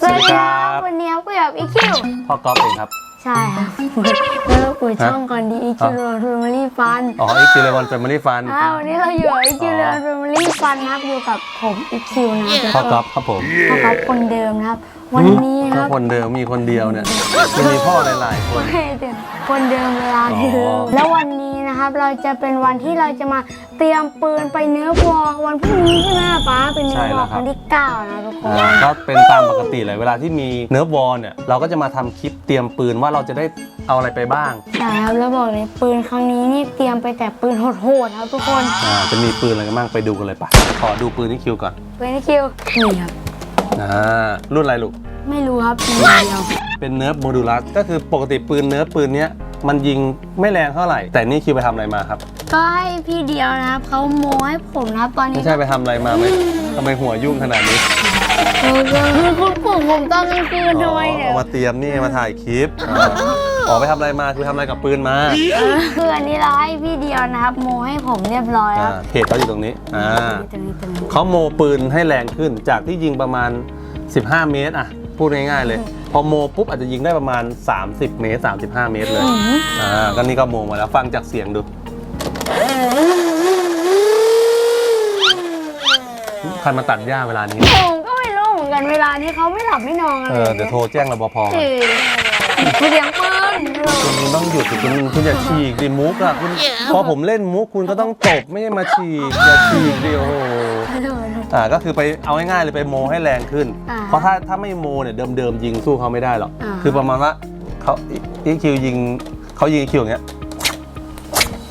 สวัสดีครับวันนี้ก็อยู่กับอีคิวพ่อก๊อฟเองครับ ใช่ครับแล้วก็เปิดช่องก่อนดีอีคิวอ๋อโรมารีฟันอ๋ออีคิวเลวันแฟมิลี่ฟันอ่าวันนี้เราอยู่กับอีคิวโรมารีฟันนะครับอยู่กับผมอีคิวนะครับพ่อก๊อฟครับผมพ่อก๊อฟคนเดิมนะครับ วันนี้นะคก็รับคนเดิมมีคนเดียวเนี่ยมันมีพ่อหลายๆคน ไม่เดิมคนเดิมเวลาเดิอ๋มอแล้ววันนี้นะครับเราจะเป็นวันที่เราจะมาเตรียมปืนไปเนื้อวอลวันพรุ่งนี้ใช่ไหมป้าเป็นเนื้อวอลครั้งที่เก้านะทุกคน อ่าก็เป็นตามปกติเลยเวลาที่มีเนื้อวอลเนี่ยเราก็จะมาทำคลิปเตรียมปืนว่าเราจะได้เอาอะไรไปบ้างใช่ครับแล้วบอกเลยปืนครั้งนี้นี่เตรียมไปแต่ปืนโหดๆครับทุกคนอ่าจะมีปืนอะไรกันบ้างไปดูกันเลยปะขอดูปืนที่คิวก่อน ปืนที่คิวนี่ครับอ่ารุ่นอะไรลูก ไม่รู้ครับมีเดียว เป็นเนื้อโมดูลัสก็คือปกติปืนเนื้อปืนเนี้ยมันยิงไม่แรงเท่าไหร่ แต่นี่คิวไปทำอะไรมาครับ ก็ให้พี่เดียวนะครับเขาโม้ให้ผมนะครับตอนนี้ไม่ใช่ไปทำอะไรมาไหมทำไมหัวยุ่งขนาดนี้เออคือคุณปู่ผมตอนกลางคืนทำไมเนี่ย เอามาเตรียมนี่มาถ่ายคลิปอ่าออกไปทำอะไรมาคือทำอะไรกับปืนมาเออคืออันนี้เราให้พี่เดียวนะครับโม้ให้ผมเรียบร้อยคอ่ารับเพจเขาอยู่ตรงนี้อ่า ตรงนี้ตรงนี้เขาโมปืนให้แรงขึ้นจากที่ยิงประมาณ 15 เมตรอะ พูดง่ายๆเลย พอโมปุ๊บอาจจะยิงได้ประมาณ 30 เมตร 35 เมตรเลยอืมอ่าก็นี่ก็โมมาแล้วฟังจากเสียงดู ใครมาตัดหญ้าเวลานี้ ผมก็ไม่รู้เหมือนกันเวลานี้เขาไม่หลับไม่นอนอะไรเออ เดี๋ยวโทรแจ้งรปภเออคือเสียงปืนคุณต้องหยุดสิคุณคุณอย่าฉีกดิมุกอะคุณพอผมเล่นมุกคุณก็ต้องจบไม่ใช่มาฉีกอย่าฉีกดิโอ้โห อ่าก็คือไปเอาง่ายๆเลยไปโมให้แรงขึ้น อ่าเพราะถ้าถ้าไม่โมเนี่ยเดิมๆยิงสู้เขาไม่ได้หรอก อ่า คือประมาณว่าเขาอีคิวยิงเขายิงคิวอย่างเงี้ย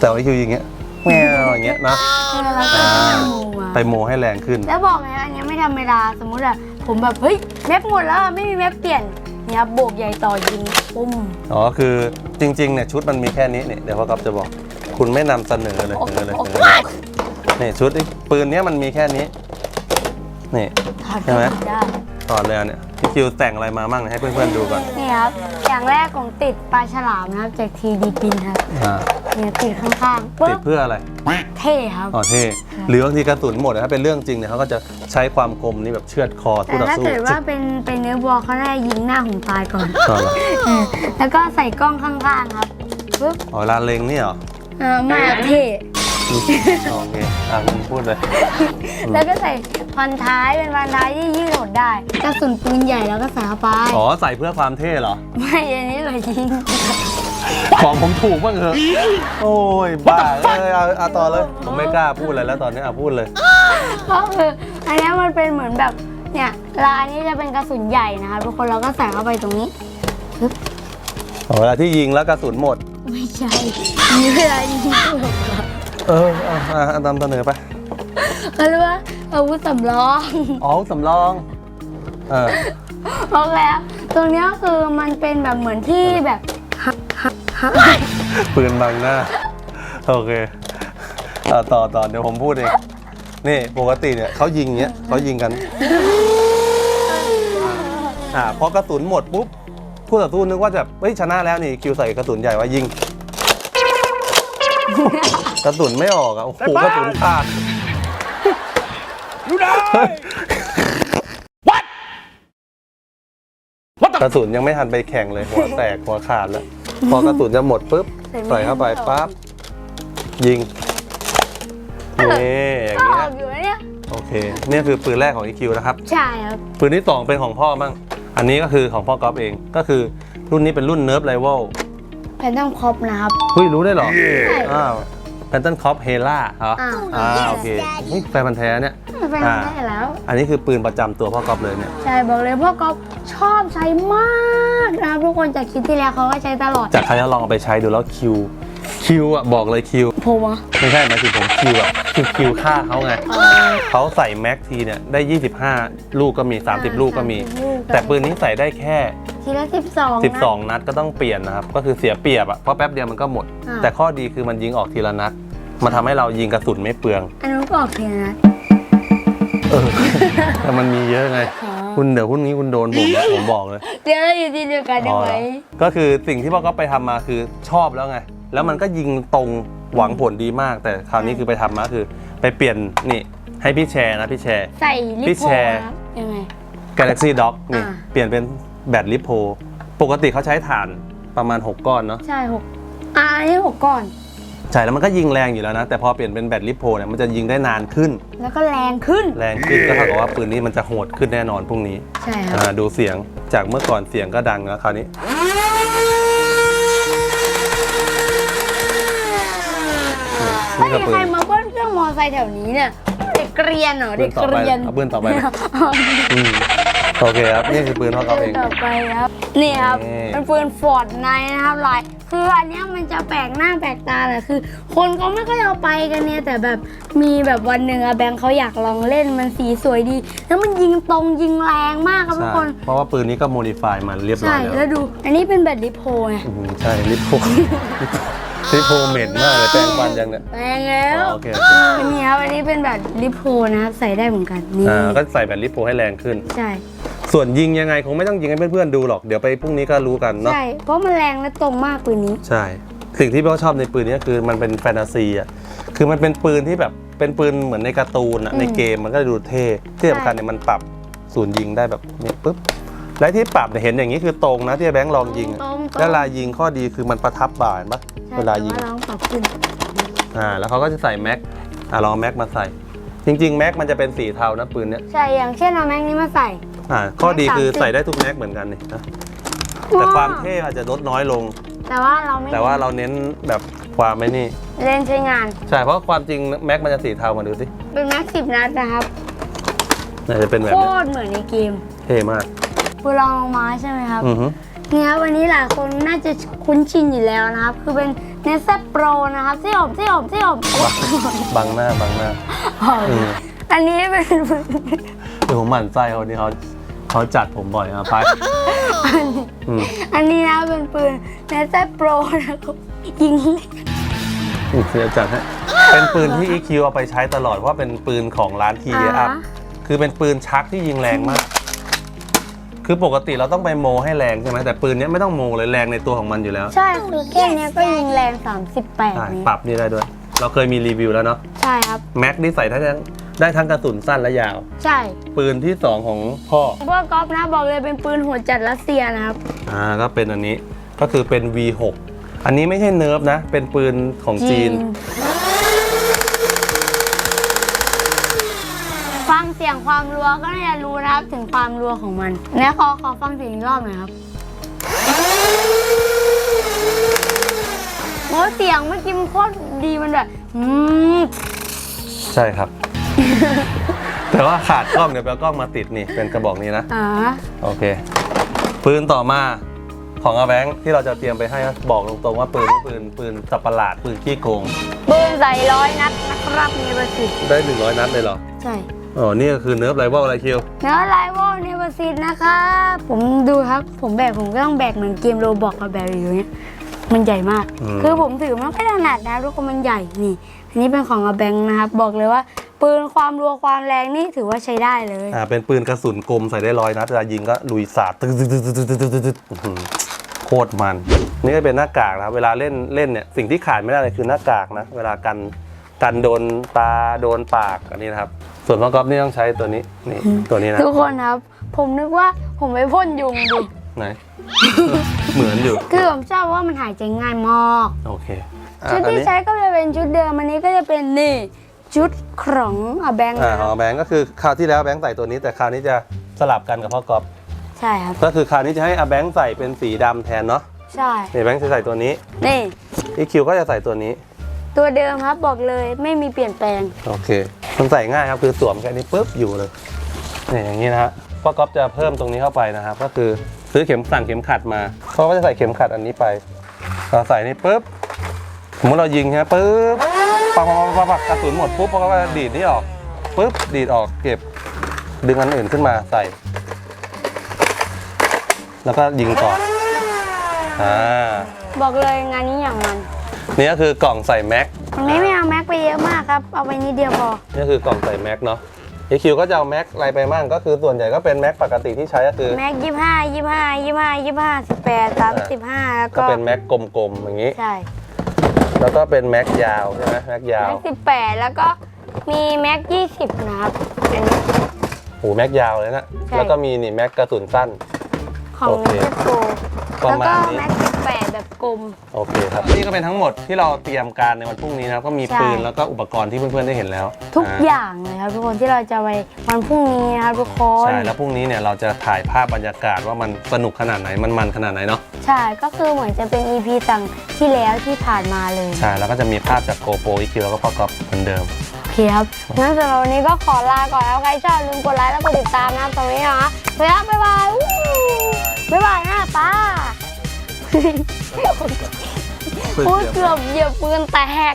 แต่ว่าอีคิวยิงอย่างเงี้ยแมวอย่างเงี้ยนะเออแล้วก็อ่าโมมาไปโมให้แรงขึ้น แล้วบอกเลยนะอันเนี้ยไม่ธรรมดาสมมุติอะผมแบบเฮ้ยแม็กหมดแล้วอะไม่มีแม็กเปลี่ยนเนี่ยครับโบกใหญ่ต่อยิงปุ้ม อ๋อคือจริงๆเนี่ยชุดมันมีแค่นี้เนี่ยเดี๋ยวพ่อก๊อฟจะบอกคุณไม่นำเสนอเลยโอ้เออเลยโหเออเลยนี่ชุดไอ้ปืนเนี้ยมันมีแค่นี้ นี่ ถอดใช่ไหมได้ถอดเลยอันเนี่ยพี่คิวแต่งอะไรมามั่งให้เพื่อนๆดูก่อนนี่ครับ อย่างแรกผมติดปลาฉลามนะครับจากทีดีปินครับอ่าเนี่ยติดข้างๆติปึ๊ดบเพื่ออะไร เท่ครับ อ๋อเท่หรือบางทีกระสุนหมดนะถ้าเป็นเรื่องจริงเนี่ยเขาก็จะใช้ความคมนี่แบบเชือดคอแต่คู่ต่อถ้าสู้เกิดว่าเป็นเป็นเนื้อบอลเขาได้ยิงหน้าผมตายก่อนก่อนเหรอเออแล้วก็ใส่กล้องข้างๆครับปึ๊บอ๋อเวลาเล็งนี่เหรอ เออมาเท่อ๋อ โอเคอะคุณพูดเลย แล้วก็ใส่พันท้ายเป็นพันท้ายที่ยืดหดได้กระสุนปืนใหญ่แล้วก็ใส่เข้าไปอ๋อ ใส่เพื่อความเท่เหรอ ไม่อันนี้เลยยิงของผมถูกบ้างเหรอโอ้ย บ้าเอ้ยเอาเอาต่อเลย ผมไม่กล้าพูดอะไรแล้วตอนนี้อะพูดเลย ก็คืออันนี้มันเป็นเหมือนแบบเนี่ยลายนี้จะเป็นกระสุนใหญ่นะครับทุกคนเราก็ใส่เข้าไปตรงนี้อ๋อเวลาที่ยิงแล้วกระสุนหมด ไม่ใช่มีเวลายิงถูกครับ เอออะอะนำเสนอไป เขาเรียกว่าอาวุธสำรอง อ๋อสำรอง เออ โอเคครับตรงเนี้ยคือมันเป็นแบบเหมือนที่แบบปืนบังหน้า โอเคอะต่อต่อเดี๋ยวผมพูดเอง นี่ปกติเนี่ยเขายิงเงี้ยเขายิงกัน อ่าพอกระสุนหมดปุ๊บผู้ต่อสู้นึกว่าจะเฮ้ยชนะแล้วนี่คิวใส่กระสุนใหญ่ว่ายิง กระสุนไม่ออกอะโอ้โหกระสุนขาด You die! กระสุนยังไม่ทันไปแข่งเลยหัวแตกหัวขาดแล้ว พอกระสุนจะหมดปุ๊บใส่เข้าไปปั๊บยิงนี่อย่างก็เงี้อยอกอยู่นะเนี่ยโอเคเนี่ยคือปืนแรกของ EQ นะครับ ใช่ครับ ปืนที่สองเป็นของพ่อบ้างอันนี้ก็คือของพ่อก๊อฟเองก็คือรุ่นนี้เป็นรุ่นเนิร์ฟไ i เวลแพนต้องครบนะครับ เฮ้ยรู้ได้เหรอใช่อ้าว แพนตันคอปเฮล่าเหรออ่า อ่าโอเคเฮ้ยแฟนพันธุ์แท้เนี่ยไปทำได้แล้ว อันนี้คือปืนประจำตัวพ่อก๊อฟเลยเนี่ย ใช่บอกเลยพ่อก๊อฟชอบใช้มากนะครับทุกคนจากคลิปที่แล้วเขาก็ใช้ตลอด จากใครจะลองเอาไปใช้ดูแล้วคิว คิวอะบอกเลยคิว ผมอะไม่ใช่หมายถึงผมคิวแบบคือคิวฆ่าเขาไงเขาใส่แม็กทีเนี่ยได้ 25 ลูกก็มี 30 ลูกก็มี แต่ปืนนี้ใส่ได้แค่ ทีละสิบสอง12 นัดก็ต้องเปลี่ยนนะครับ ก็คือเสียเปรียบอะเพราะแป๊บเดียวมันก็หมด อ่า แต่ข้อดีคือมันยิงออกทีละนัด มันทำให้เรายิงกระสุนไม่เปลือง อันนู้นก็ออกทีละนะ เออ แต่มันมีเยอะไงคุณเดี๋ยวพรุ่งนี้คุณโดนผมนะผมบอกเลยเดี๋ยวเราอยู่ทีเดียวกันได้อ๋อไหมเหรอก็คือสิ่งที่พ่อก็ไปทำมาคือชอบแล้วไง แล้วมันก็ยิงตรงหวังผลดีมาก แต่คราวนี้คือไปทำมาคือ ไปเปลี่ยนนี่ให้พี่แชร์นะพี่แชร์ ใส่ลิพี่โพแชร์ ครับยังไง Galaxy Dock นี่อ่า เปลี่ยนเป็นแบตลิโพปกติเขาใช้ถ่านประมาณ 6 ก้อนเนาะใช่หกอ่าอันนี้หกก่อน ใช่แล้วมันก็ยิงแรงอยู่แล้วนะ แต่พอเปลี่ยนเป็นแบตลิโพเนี่ยมันจะยิงได้นานขึ้น แล้วก็แรงขึ้น แรงขึ้นก็เท่ากับว่าปืนนี้มันจะโหดขึ้นแน่นอนพรุ่งนี้ใช่ครับอ่าดูเสียงจากเมื่อก่อนเสียงก็ดังแล้วคราวนี้ ไม่นี่ก็มีปืใครนมาเบิ้ลเครื่องมอไซค์แถวนี้เนี่ยเด็กเรียนเหรอปืเด็นกต่อไปเรียน เอาปืนต่อไปนะ อืม โอเคครับ นี่คือปืนพ่อเขาเอง ต่อไปครับ นี่ครับนี่ เป็นปืนฟอร์ดไนนะครับลายคืออันเนี้ยมันจะแปลกหน้าแปลกตาแหละคือ คนเขาไม่ค่อยเอาไปกันเนี่ย แต่แบบมีแบบวันหนึ่งอะแบงค์เขาอยากลองเล่นมันสีสวยดี แล้วมันยิงตรงยิงแรงมากครับทุกใช่คนเพราะว่าปืนนี้ก็โมดิฟายมันเรียบร้อใช่ยแล้แล้ววดู อันนี้เป็นแบตลิโพไง อืมใช่ลิโพลิโพ เหม็นมากเลยแปรงฟันยังเนี่ยแรงแล้วอ๋อโอเคโอเคอันนี้ครับอันนี้เป็นแบบลิโพนะครับใส่ได้เหมือนกันนี่อ่าก็ใส่แบตลิโพให้แรงขึ้น ใช่ส่วนยิงยังไงคงไม่ต้องยิงให้เพื่อนๆดูหรอกเดี๋ยวไปพรุ่งนี้ก็รู้กันเนาะใช่เพราะมันแรงและตรงมากปืนนี้ ใช่ สิ่งที่พี่ชอบในปืนนี้คือมันเป็นแฟนตาซีอะคือมันเป็นปืนที่แบบเป็นปืนเหมือนในการ์ตูนอะอืมในเกมมันก็ดูเท่ที่สำคัญเนี่ยมันปรับศูนย์ยิงได้แบบนี้ปุ๊บ และที่ปรับเนี่ยเห็นอย่างนี้คือตรงนะที่แบงค์ลองยิงอะตรงๆ แล้วเวลายิงข้อดีคือมันประทับบ่าเห็นปะใช่เวลายิง แต่เราต้องปรับขึ้นอ่าแล้วเขาก็จะใส่แม็กอ่าลองแม็กมาใส่ จริง ๆ แม็กมันจะเป็นสีเทานะปืนเนี้ยใช่อย่างเช่นเอาแม็กนี้มาใส่ อ่าข้อดีคือแม็ก30ใส่ได้ทุกแม็กเหมือนกันนี่นะแต่ความเท่อาจจะลดน้อยลง แต่ว่าเราไม่แต่ว่าเราเน้นแบบความไม่นี่ เล่นใช้งาน ใช่เพราะความจริงแม็กมันจะสีเทามาดูสิเป็นแม็กสิบนัดนะครับ น่าจะเป็นแบบโคนี้ตรเหมือนในเกมเท่มาก ปืนลองลงมาใช่ไหมครับ อือฮึเนี่ยครับวันนี้หลายคนน่าจะคุ้นชินอยู่แล้วนะครับ คือเป็นเนสเซโปรนะครับที่ผมที่ผมที่ผมบังหน้าบังหน้าอืมอันนี้เป็นปืนเดี๋ยวผมหมั่นไส้เขานี่เขาเขาจัดผมบ่อยอะไปอืมอันนี้นะเป็นปืนเนสเซโปรนะครับยิงอืมเดี๋ยวจัดให้เป็นปืนที่ EQ เอาไปใช้ตลอดเพราะว่าเป็นปืนของร้านทีเอัพอ่าคือเป็นปืนชักที่ยิงแรงมาก คือปกติเราต้องไปโมให้แรงใช่ไหมแต่ปืนเนี้ยไม่ต้องโมเลยแรงในตัวของมันอยู่แล้วใช่คือแค่เนี้ยก็ยิงแรง ใช่38นี้ปรับนี่ได้ด้วย เราเคยมีรีวิวแล้วเนาะใช่ครับ แม็กนี่ใส่ได้ทั้งได้ทั้งกระสุนสั้นและยาว ใช่ปืนที่สองของพ่อพวกก๊อฟนะบอกเลยเป็นปืนหัวจัดรัสเซียนะครับ อ่าก็เป็นอันนี้ก็คือเป็น V6 อันนี้ไม่ใช่เนิร์ฟนะ เป็นปืนของจีนฟั เสียงความรัวก็น่าจะรู้นะครับถึงความรัวของมันเนี่ยขอขอฟังเสียงอีกรอบหน่อยครับโอ้เสียงเมื่อกี้มันโคตรดีมันแบบอืมใช่ครับ แต่ว่าขาดกล้องเดี๋ยวไปเอากล้องมาติดนี่เป็นกระบอกนี้นะ อ่าโอเค ปืนต่อมาของอาแบงค์ที่เราจะเตรียมไปให้บอกตรงๆว่าปืนนี้ปืนปืนสับประหลาดปืนขี้โกงปืนใส่ร้อยนัดนะครับมีประสิทธิ์ได้ 100 นัดเลยเหรอ ใช่ อ๋อ นี่ก็คือเนิร์ฟไรเวลอะไรคิว เนื้อไลวอลเนเวอร์ซิตนะครับผมดูครับผมแบกผมก็ต้องแบกเหมือนเกมโรบอกกับแบกอยู่เนี่ยมันใหญ่มาก อืม คือผมถือมันไม่ถนัดนะทุกคนมันใหญ่นี่อันนี้เป็นของอาแบงค์นะครับ บอกเลยว่า ปืนความรัวความแรงนี่ถือว่าใช้ได้เลย อ่า เป็นปืนกระสุนกลมใส่ได้ร้อยนัดเวลายิงก็ลุยสาดตึ๊ดตึ๊ดตึ๊ดตึ๊ดตึ๊ดตึ๊ดตึ๊ดอื้อหือโคตรมัน นี่ก็เป็นหน้ากากนะครับ เวลาเล่นเล่นเนี่ย สิ่งที่ขาดไม่ได้เลยคือหน้ากากนะ เวลากันกันโดนตาโดนปากอันนี้นะครับ ส่วนพ่อกอล์ฟนี่ต้องใช้ตัวนี้นี่ตัวนี้นะทุกคนครับ ผมนึกว่าผมไปพ่นยุงดูไหน เหมือนอยู่ คือผมชอบว่ามันหายใจง่ายมากโอเคอะชุดอันที่นี้ใช้ก็จะเป็นชุดเดิมอันนี้ก็จะเป็นนี่ชุดของอาแบงค์อ่านะของแบงก์ก็คือคราวที่แล้วแบงค์ใส่ตัวนี้ แต่คราวนี้จะสลับกันกับพ่อกอล์ฟใช่ครับก็คือคราวนี้จะให้อาแบงค์ใส่เป็นสีดำแทนเนาะใช่นี่แบงค์จะใส่ตัวนี้นี่อีคิวก็จะใส่ตัวนี้ ตัวเดิมครับบอกเลยไม่มีเปลี่ยนแปลงโอเค มันใส่ง่ายครับคือสวมแค่นี้ปุ๊บอยู่เลยนี่อย่างนี้นะฮะพ่อก๊อฟจะเพิ่มตรงนี้เข้าไปนะครับ ก็คือซื้อเข็มสั่งเข็มขัดมาเขาก็จะใส่เข็มขัดอันนี้ไปเราใส่นี่ปุ๊บสมมติเรายิงฮะปุ๊บปักปักปักปักกระสุนหมดปุ๊บเขาก็ดีดนี่ออกปุ๊บดีดออกเก็บดึงอันอื่นขึ้นมาใส่ แล้วก็ยิงต่ออ่าบอกเลยงานนี้อย่างมัน นี่ก็คือกล่องใส่แม็กตรงนี้ไม่เอาแม็กไปเยอะมาก ครับ เอาไปนิดเดียวพอ นี่คือกล่องใส่แม็กเนาะอีคิวก็จะเอาแม็กอะไรไปมั่งก็คือส่วนใหญ่ก็เป็นแม็กปกติที่ใช้ก็คือ แม็กยี่ห้ายี่ห้ายี่ห้ายี่ห้าสิบแปดสามสิบห้าแล้วก็ก็เป็นแม็กกลมๆอย่างนี้ ใช่แล้วก็เป็นแม็กยาวใช่ไหมแม็กยาวแม็กสิบแปดแล้วก็มีแม็กยี่สิบนะครับอันนี้โอ้แม็กยาวเลยนะ ใช่ แล้วก็มีนี่แม็กกระสุนสั้น ของโอเค เจ็ดโกประแล้วมาก็ณนี้แม็กสิบ แปดแบบกลม โอเคครับนี่ก็เป็นทั้งหมดที่เราเตรียมการในวันพรุ่งนี้นะครับก็มีใช่ ปืนแล้วก็อุปกรณ์ที่เพื่อนๆได้เห็นแล้วทุกอ่าอย่างเลยครับทุกคนที่เราจะไปวันพรุ่งนี้นะครับทุกคนใช่แล้วพรุ่งนี้เนี่ยเราจะถ่ายภาพบรรยากาศว่ามันสนุกขนาดไหนมันมันขนาดไหนเนาะใช่ก็คือเหมือนจะเป็น EP สั่งที่แล้วที่ผ่านมาเลย ใช่แล้วก็จะมีภาพจากโกโปรอีคิวแล้วก็พ่อก๊อฟเหมือนเดิม โอเคครับงั้นสำหรับวันนี้ก็ขอลาก่อนแล้วใครชอบลืมกดไลค์แล้วกดติดตามนะครับตรงนี้นะไปแล้วบ๊ายบายอู้บ๊ายบายนะป้า โอ้ยเกือบเหยียบปืนแตก